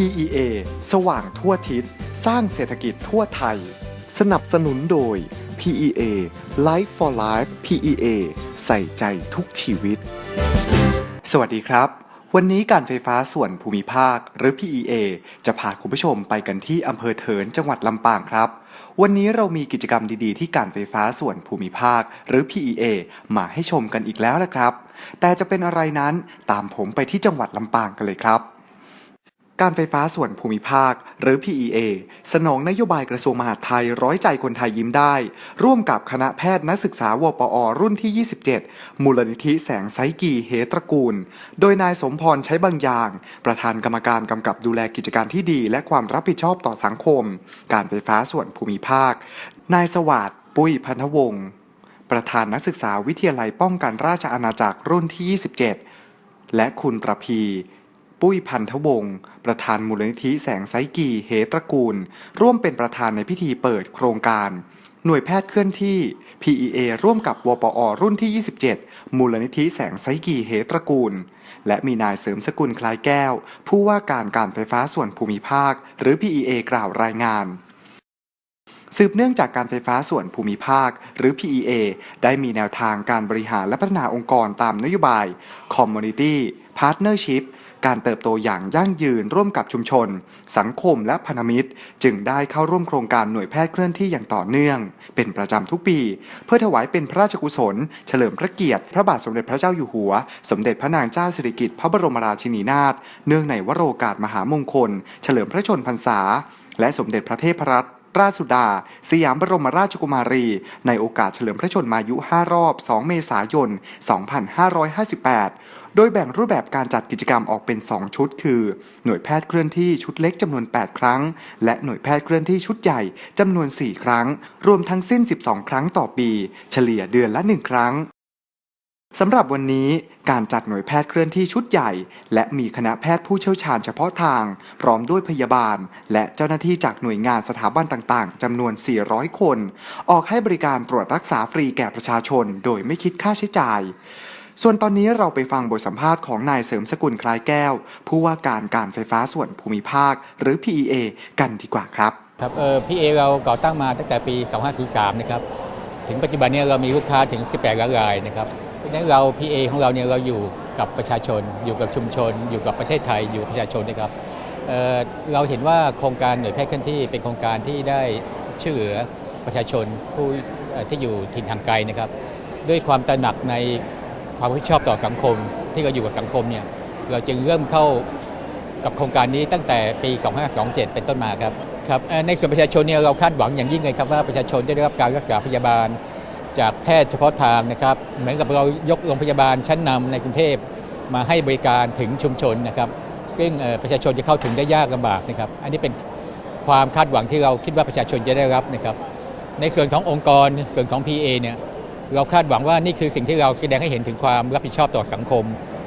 PEA สว่างทั่วทิศ สร้างเศรษฐกิจทั่วไทย สนับสนุนโดย PEA Life for Life PEA ใส่ใจทุกชีวิต สวัสดีครับ วันนี้การไฟฟ้าส่วนภูมิภาคหรือ PEA จะพาคุณผู้ชมไปกันที่อำเภอเถินจังหวัดลำปางครับ วันนี้เรามีกิจกรรมดีๆ ที่การไฟฟ้าส่วนภูมิภาค หรือ PEA มาให้ชมกันอีกแล้วนะครับ แต่จะเป็นอะไรนั้นตามผมไปที่จังหวัดลำปางกันเลยครับ การไฟฟ้าส่วนภูมิภาค หรือ PEA สนองนโยบายกระทรวงมหาดไทยร้อยใจคนไทยยิ้มได้ ร่วมกับคณะแพทย์นักศึกษาวปอ รุ่นที่ 27 มูลนิธิแสงไซกีเหตระกูล โดยนายสมพรใช้บางอย่าง ประธานกรรมการกำกับดูแลกิจการที่ดี และความรับผิดชอบต่อสังคม การไฟฟ้าส่วนภูมิภาค นายสวัสดิ์ปุ้ยพันธวงศ์ประธานนักศึกษาวิทยาลัยป้องกันราชอาณาจักรรุ่นที่ 27 และคุณประพี ปุ้ยพันธวงศ์ประธานมูลนิธิแสงไซกีเหตระกูล ร่วมเป็นประธานในพิธีเปิดโครงการ หน่วยแพทย์เคลื่อนที่ PEA ร่วมกับวปอ รุ่นที่ 27 มูลนิธิแสงไซกีเหตระกูล และมีนายเสริมสกุลคล้ายแก้ว ผู้ว่าการการไฟฟ้าส่วนภูมิภาค หรือ PEA กล่าวรายงานสืบเนื่องจากการไฟฟ้าส่วนภูมิภาค หรือ PEA ได้มีแนวทางการบริหารและพัฒนาองค์กรตามนโยบาย Community Partnership การเติบโตอย่างยั่งยืนร่วมกับชุมชน สังคมและพันธมิตร จึงได้เข้าร่วมโครงการหน่วยแพทย์เคลื่อนที่อย่างต่อเนื่อง เป็นประจำทุกปี เพื่อถวายเป็นพระราชกุศล เฉลิมพระเกียรติ พระบาทสมเด็จพระเจ้าอยู่หัว สมเด็จพระนางเจ้าสิริกิติ์พระบรมราชินีนาถเนื่องในวโรกาสมหามงคล เฉลิมพระชนพรรษา และสมเด็จพระเทพรัตนราชสุดา สยามบรมราชกุมารี ในโอกาสเฉลิมพระชนมายุ 5 รอบ 2 เมษายน 2558 โดยแบ่งรูปแบบการจัดกิจกรรมออกเป็น 2 ชุด คือ หน่วยแพทย์เคลื่อนที่ชุดเล็กจำนวน 8 ครั้ง และหน่วยแพทย์เคลื่อนที่ชุดใหญ่จำนวน 4 ครั้ง รวมทั้งสิ้น 12 ครั้งต่อปี เฉลี่ยเดือนละ 1 ครั้งสำหรับวันนี้การจัดหน่วยแพทย์เคลื่อนที่ชุดใหญ่ และมีคณะแพทย์ผู้เชี่ยวชาญเฉพาะทาง พร้อมด้วยพยาบาล และเจ้าหน้าที่จากหน่วยงานสถาบันต่างๆจำนวน 400 คน ออกให้บริการตรวจรักษาฟรีแก่ประชาชน โดยไม่คิดค่าใช้จ่าย ส่วนตอนนี้เราไปฟังบทสัมภาษณ์ของนายเสริมสกุลคล้ายแก้ว ผู้ว่าการการไฟฟ้าส่วนภูมิภาค หรือ PEA กันดีกว่าครับ ครับเออพีเอเราก่อตั้งมาตั้งแต่ปี 2503 นะครับ ถึงปัจจุบันนี้เรามีลูกค้าถึง 18 ล้านรายนะครับเราะฉะนั้นเรา PA ของเราเนี่ยเราอยู่กับประชาชน อยู่กับชุมชน อยู่กับประเทศไทย อยู่ประชาชนนะครับเอเราเห็นว่าโครงการหน่วยแพทย์เคลื่อนที่เป็นโครงการที่ได้ช่วยเหลือประชาชนผู้ที่อยู่ถิ่นทางไกลนะครับ ด้วยความตระหนักใน ความรับผิดชอบต่อสังคมที่เราอยู่กับสังคมเนี่ยเราจึงเริ่มเข้ากับโครงการนี้ตั้งแต่ปี 2527 เป็นต้นมาครับครับในส่วนประชาชนเนี่ยเราคาดหวังอย่างยิ่งเลยครับว่าประชาชนได้รับการรักษาพยาบาล จากแพทย์เฉพาะทางนะครับเหมือนกับเรายกโรงพยาบาลชั้นนำในกรุงเทพมาให้บริการถึงชุมชนนะครับ ซึ่งประชาชนจะเข้าถึงได้ยากลำบากนะครับ อันนี้เป็นความคาดหวังที่เราคิดว่าประชาชนจะได้รับนะครับ ในส่วนขององค์กรส่วนของ PA เนี่ย เราคาดหวังว่านี่คือสิ่งที่เราแสดงให้เห็นถึงความรับผิดชอบต่อสังคม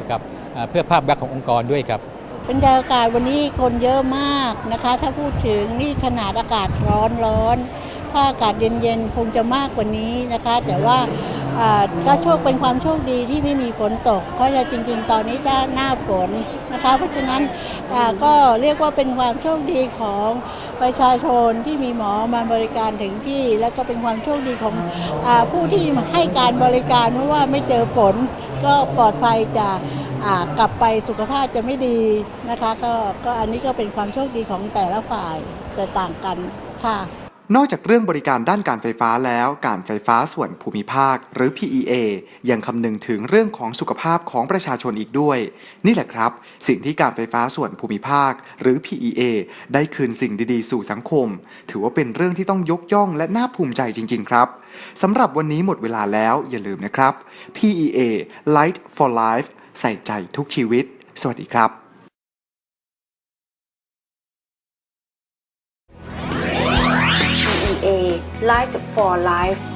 ครับเพื่อภาพลักษณ์ขององค์กรด้วยครับบรรยากาศวันนี้คนเยอะมากนะคะ ถ้าพูดถึงนี่ขนาดอากาศร้อนร้อนถ้าอากาศเย็นๆคงจะมากกว่านี้นะคะ แต่ว่า อ่าก็โชคเป็นความโชคดีที่ไม่มีฝนตก เพราะจะจริงๆ ตอนนี้ด้านหน้าฝนนะคะ เพราะฉะนั้นอ่าก็เรียกว่าเป็นความโชคดีของประชาชนที่มีหมอมาบริการถึงที่ แล้วก็เป็นความโชคดีของอาผู้ที่ให้การบริการเพราะว่าไม่เจอฝนก็ปลอดภัยจากอ่ากลับไปสุขภาพจะไม่ดีนะคะก็ก็อันนี้ก็เป็นความโชคดีของแต่ละฝ่ายจะต่างกันค่ะ นอกจากเรื่องบริการด้านการไฟฟ้าแล้ว การไฟฟ้าส่วนภูมิภาค หรือ PEA ยังคำนึงถึงเรื่องของสุขภาพของประชาชนอีกด้วย นี่แหละครับ สิ่งที่การไฟฟ้าส่วนภูมิภาค หรือ PEA ได้คืนสิ่งดีๆ สู่สังคม ถือว่าเป็นเรื่องที่ต้องยกย่องและน่าภูมิใจจริง ๆ ครับสำหรับวันนี้หมดเวลาแล้วอย่าลืมนะครับ PEA Light for Life ใส่ใจทุกชีวิต สวัสดีครับ Light for Life